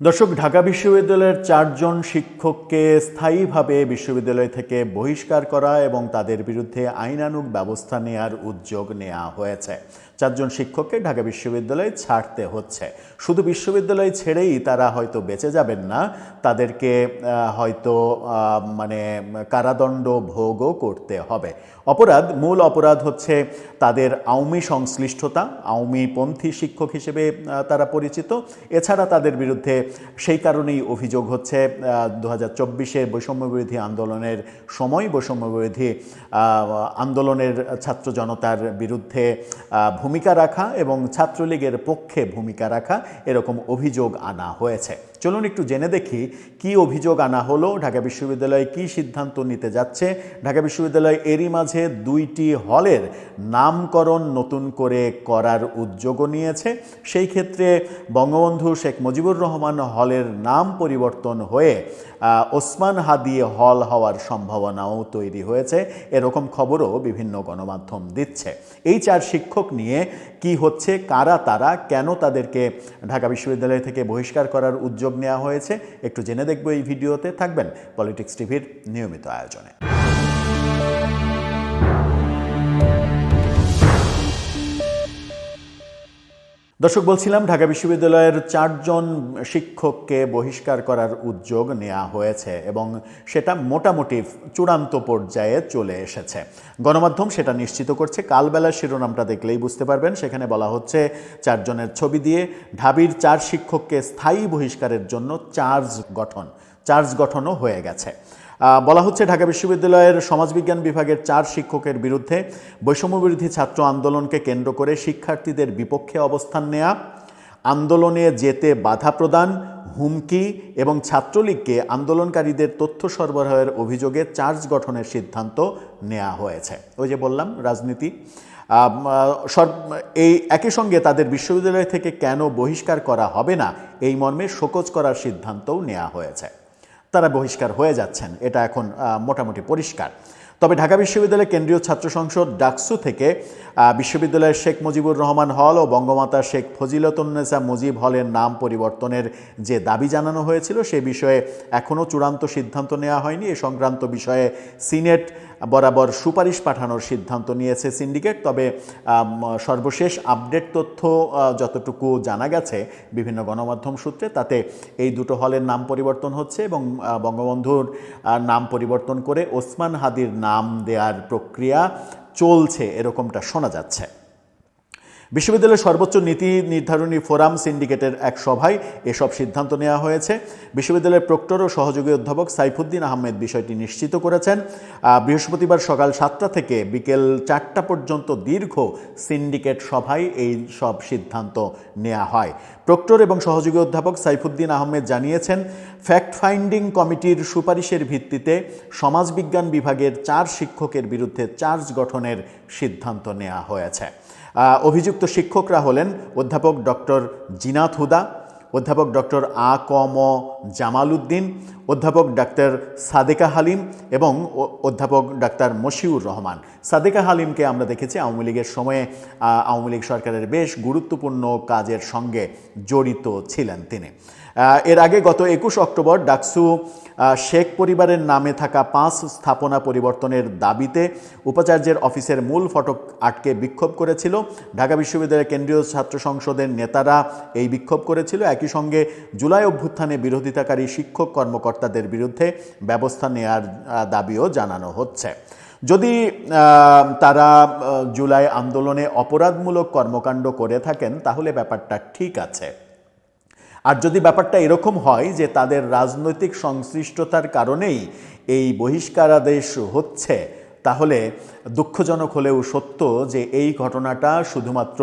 দর্শক, ঢাকা বিশ্ববিদ্যালয়ের চারজন শিক্ষককে স্থায়ীভাবে বিশ্ববিদ্যালয় থেকে বহিষ্কার করা এবং তাদের বিরুদ্ধে আইনানুগ ব্যবস্থা নেয়ার উদ্যোগ নেওয়া হয়েছে। চারজন শিক্ষককে ঢাকা বিশ্ববিদ্যালয় ছাড়তে হচ্ছে। শুধু বিশ্ববিদ্যালয় ছেড়েই তারা হয়তো বেঁচে যাবেন না তাদেরকে হয়তো মানে কারাদণ্ড ভোগও করতে হবে। অপরাধ মূল অপরাধ হচ্ছে তাদের আওয়ামী সংশ্লিষ্টতা আওয়ামীপন্থী শিক্ষক হিসেবে তারা পরিচিত। এছাড়া তাদের বিরুদ্ধে সেই কারণেই অভিযোগ হচ্ছে দু হাজার চব্বিশে বৈষম্যবিরোধী আন্দোলনের সময় বৈষম্যবিরোধী আন্দোলনের ছাত্র জনতার বিরুদ্ধে আহ, ভূমিকা রাখা এবং ছাত্রলীগের পক্ষে ভূমিকা রাখা এরকম অভিযোগ আনা হয়েছে। চলুন একটু জেনে দেখি কি অভিযোগ আনা হলো, ঢাকা বিশ্ববিদ্যালয় কি সিদ্ধান্ত নিতে যাচ্ছে। ঢাকা বিশ্ববিদ্যালয় এরই মাঝে দুইটি হলের নামকরণ নতুন করে করার উদ্যোগও নিয়েছে। সেই ক্ষেত্রে বঙ্গবন্ধু শেখ মুজিবুর রহমান হলের নাম পরিবর্তন হয়ে ওসমান হাদি হল হওয়ার সম্ভাবনাও তৈরি হয়েছে। এরকম খবরও বিভিন্ন গণমাধ্যম দিচ্ছে। এই চার শিক্ষক নিয়ে কি হচ্ছে, কারা তারা, কেন তাদেরকে ঢাকা বিশ্ববিদ্যালয় থেকে বহিষ্কার করার উদ্যোগ নেওয়া হয়েছে, একটু জেনে দেখব এই ভিডিওতে। থাকবেন পলিটিক্স টিভির নিয়মিত আয়োজনে। দর্শক, বলছিলাম ঢাকা বিশ্ববিদ্যালয়ের চারজন শিক্ষককে বহিষ্কার করার উদ্যোগ নেওয়া হয়েছে এবং সেটা মোটামুটি চূড়ান্ত পর্যায়ে চলে এসেছে। গণমাধ্যম সেটা নিশ্চিত করছে। কালবেলার শিরোনামটা দেখলেই বুঝতে পারবেন। সেখানে বলা হচ্ছে, চারজনের ছবি দিয়ে ঢাবির চার শিক্ষককে স্থায়ী বহিষ্কারের জন্য চার্জ গঠন, চার্জ গঠনও হয়ে গেছে। বলা হচ্ছে ঢাকা বিশ্ববিদ্যালয়ের সমাজবিজ্ঞান বিভাগের চার শিক্ষকের বিরুদ্ধে বৈষম্যবিরোধী ছাত্র আন্দোলনকে কেন্দ্র করে শিক্ষার্থীদের বিপক্ষে অবস্থান নেয়া, আন্দোলনে যেতে বাধা প্রদান, হুমকি এবং ছাত্রলীগকে আন্দোলনকারীদের তথ্য সরবরাহের অভিযোগে চার্জ গঠনের সিদ্ধান্ত নেওয়া হয়েছে। ওই যে বললাম, রাজনীতি। এই একই সঙ্গে তাদের বিশ্ববিদ্যালয় থেকে কেন বহিষ্কার করা হবে না, এই মর্মে শোকজ করার সিদ্ধান্তও নেওয়া হয়েছে। তারা বহিষ্কার হয়ে যাচ্ছেন। এটা এখন মোটামুটি পরিষ্কার। তবে ঢাকা বিশ্ববিদ্যালয়ের কেন্দ্রীয় ছাত্র সংসদ ডাকসু থেকে বিশ্ববিদ্যালয়ের শেখ মুজিবুর রহমান হল ও বঙ্গমাতা শেখ ফজিলতুন্নেসা মুজিব হলের নাম পরিবর্তনের যে দাবি জানানো হয়েছিল, সে বিষয়ে এখনও চূড়ান্ত সিদ্ধান্ত নেওয়া হয়নি। এ সংক্রান্ত বিষয়ে সিনেট বরাবর সুপারিশ পাঠানোর সিদ্ধান্ত নিয়েছে সিন্ডিকেট। তবে সর্বশেষ আপডেট তথ্য যতটুকু জানা গেছে বিভিন্ন গণমাধ্যম সূত্রে, তাতে এই দুটো হলের নাম পরিবর্তন হচ্ছে এবং বঙ্গবন্ধুর নাম পরিবর্তন করে ওসমান হাদির নাম দেওয়ার প্রক্রিয়া চলছে, এরকমটা শোনা যাচ্ছে। বিশ্ববিদ্যালয়ের সর্বোচ্চ নীতি নির্ধারণী ফোরাম সিন্ডিকেটের এক সভায় এসব সিদ্ধান্ত নেওয়া হয়েছে। বিশ্ববিদ্যালয়ের প্রক্টর ও সহযোগী অধ্যাপক সাইফুদ্দিন আহমেদ বিষয়টি নিশ্চিত করেছেন। বৃহস্পতিবার সকাল সাতটা থেকে বিকেল চারটা পর্যন্ত দীর্ঘ সিন্ডিকেট সভায় এই সব সিদ্ধান্ত নেওয়া হয়। প্রক্টর এবং সহযোগী অধ্যাপক সাইফুদ্দিন আহমেদ জানিয়েছেন, ফ্যাক্ট ফাইন্ডিং কমিটির সুপারিশের ভিত্তিতে সমাজবিজ্ঞান বিভাগের চার শিক্ষকের বিরুদ্ধে চার্জ গঠনের সিদ্ধান্ত নেওয়া হয়েছে। অভিযুক্ত শিক্ষকরা হলেন অধ্যাপক ডক্টর জিনাত হুদা, অধ্যাপক ডক্টর আ ক ম জামাল উদ্দিন অধ্যাপক ডাক্তার সাদেকা হালিম এবং অধ্যাপক ডাক্তার মশিউর রহমান। সাদেকা হালিমকে আমরা দেখেছি আওয়ামী লীগের সময়ে আওয়ামী লীগ সরকারের বেশ গুরুত্বপূর্ণ কাজের সঙ্গে জড়িত ছিলেন তিনি। এর আগে গত একুশ অক্টোবর ডাকসু শেখ পরিবারের নামে থাকা পাঁচ স্থাপনা পরিবর্তনের দাবিতে উপাচার্যের অফিসের মূল ফটক আটকে বিক্ষোভ করেছিল। ঢাকা বিশ্ববিদ্যালয়ের কেন্দ্রীয় ছাত্র সংসদের নেতারা এই বিক্ষোভ করেছিল। একই সঙ্গে জুলাই অভ্যুত্থানে বিরোধিতাকারী শিক্ষক কর্মকর্তাদের বিরুদ্ধে ব্যবস্থা নেয়ার দাবিও জানানো হচ্ছে। যদি তারা জুলাই আন্দোলনে অপরাধমূলক কর্মকাণ্ড করে থাকেন, তাহলে ব্যাপারটা ঠিক আছে। আর যদি ব্যাপারটা এরকম হয় যে তাদের রাজনৈতিক সংশ্লিষ্টতার কারণেই এই বহিষ্কারাদেশ হচ্ছে তাহলে দুঃখজনক হলেও সত্য যে এই ঘটনাটা শুধুমাত্র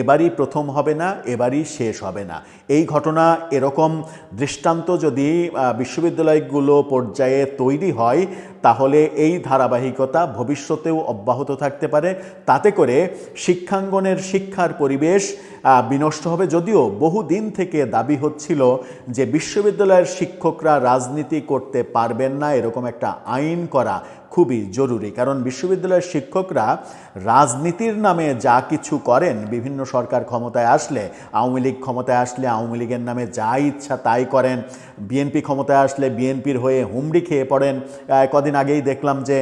এবারই প্রথম হবে না, এবারই শেষ হবে না। এই ঘটনা এরকম দৃষ্টান্ত যদি বিশ্ববিদ্যালয়গুলো পর্যায়ে তৈরি হয়, তাহলে এই ধারাবাহিকতা ভবিষ্যতেও অব্যাহত থাকতে পারে। তাতে করে শিক্ষাঙ্গনের শিক্ষার পরিবেশ বিনষ্ট হবে। যদিও বহুদিন থেকে দাবি হচ্ছিল যে বিশ্ববিদ্যালয়ের শিক্ষকরা রাজনীতি করতে পারবেন না, এরকম একটা আইন করা খুবই জরুরি। কারণ বিশ্ববিদ্যালয়ের শিক্ষকরা রাজনীতির নামে যা কিছু করেন, বিভিন্ন সরকার ক্ষমতায় আসলে, আওয়ামী লীগ ক্ষমতায় আসলে আওয়ামী লীগের নামে যা ইচ্ছা তাই করেন। বিএনপি ক্ষমতায় আসলে বিএনপির হয়ে হুমড়ি খেয়ে পড়েন। কদিন আগেই দেখলাম যে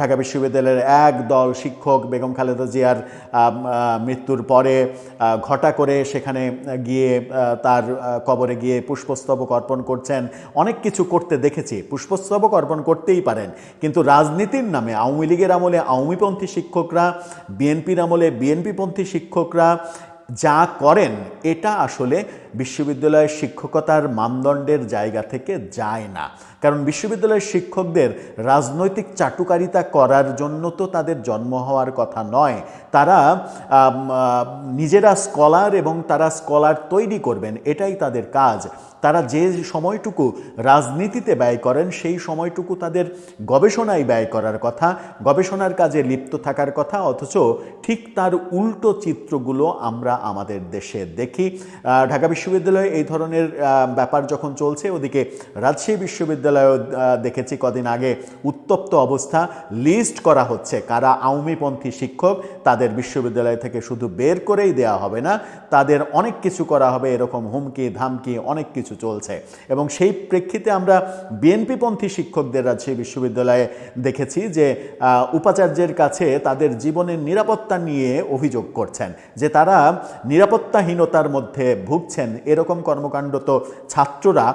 ঢাকা বিশ্ববিদ্যালয়ের এক দল শিক্ষক, বেগম খালেদা জিয়ার মৃত্যুর পরে ঘটা করে সেখানে গিয়ে তার কবরে গিয়ে পুষ্পস্তবক অর্পণ করছেন। অনেক কিছু করতে দেখেছি। পুষ্পস্তবক অর্পণ করতেই পারেন। কিন্তু রাজনীতির নামে আওয়ামী লীগের আমলে আওয়ামীপন্থী শিক্ষকরা বিএনপির আমলে বিএনপিপন্থী শিক্ষকরা যা করেন এটা আসলে বিশ্ববিদ্যালয়ের শিক্ষকতার মানদণ্ডের জায়গা থেকে যায় না। কারণ বিশ্ববিদ্যালয়ের শিক্ষকদের রাজনৈতিক চাটুকারিতা করার জন্য তো তাদের জন্ম হওয়ার কথা নয়। তারা নিজেরা স্কলার এবং তারা স্কলার তৈরি করবেন, এটাই তাদের কাজ। তারা যে সময়টুকু রাজনীতিতে ব্যয় করেন, সেই সময়টুকু তাদের গবেষণায় ব্যয় করার কথা, গবেষণার কাজে লিপ্ত থাকার কথা, অথচ ঠিক তার উল্টো চিত্রগুলো আমরা আমাদের দেশে দেখি। আহ, ঢাকা বিশ্ববিদ্যালয়ে এই ধরনের ব্যাপার যখন চলছে ওদিকে রাজশাহী বিশ্ববিদ্যালয়েও দেখেছি কদিন আগে উত্তপ্ত অবস্থা। লিস্ট করা হচ্ছে কারা আওয়ামীপন্থী শিক্ষক তাদের বিশ্ববিদ্যালয় থেকে শুধু বের করেই দেওয়া হবে না তাদের অনেক কিছু করা হবে এরকম হুমকি ধামকি অনেক কিছু চলছে। এবং সেই প্রেক্ষিতে আমরা বিএনপিপন্থী শিক্ষকদের রাজশাহী বিশ্ববিদ্যালয়ে দেখেছি যে উপাচার্যের কাছে তাদের জীবনের নিরাপত্তা নিয়ে অভিযোগ করছেন যে তারা নিরাপত্তাহীনতার মধ্যে ভুগছেন, এরকম কর্মকাণ্ড তো ছাত্ররা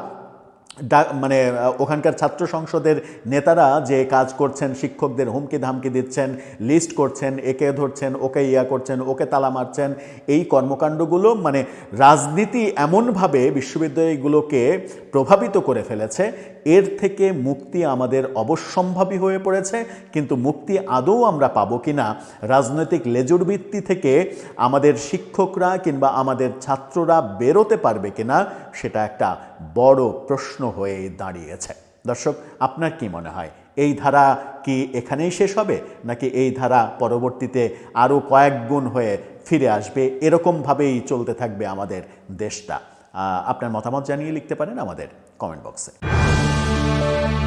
মানে ওখানকার ছাত্র সংসদের নেতারা যে কাজ করছেন, শিক্ষকদের হুমকি ধামকি দিচ্ছেন, লিস্ট করছেন, একে ধরছেন, ওকে ইয়া করছেন, ওকে তালা মারছেন, এই কর্মকাণ্ডগুলো মানে রাজনীতি এমনভাবে বিশ্ববিদ্যালয়গুলোকে প্রভাবিত করে ফেলেছে এর থেকে মুক্তি আমাদের অবশ্যম্ভাবী হয়ে পড়েছে, কিন্তু মুক্তি আদৌ আমরা পাবো কিনা, রাজনৈতিক লেজুর ভিত্তি থেকে আমাদের শিক্ষকরা কিংবা আমাদের ছাত্ররা বেরোতে পারবে কিনা, সেটা একটা বড় প্রশ্ন হয়ে দাঁড়িয়েছে। দর্শক, আপনার কি মনে হয়, এই ধারা কি এখানেই শেষ হবে, নাকি এই ধারা পরবর্তীতে আরও কয়েক গুণ হয়ে ফিরে আসবে, এরকমভাবেই চলতে থাকবে আমাদের দেশটা? আপনার মতামত জানিয়ে লিখতে পারেন আমাদের কমেন্ট বক্সে। Bye.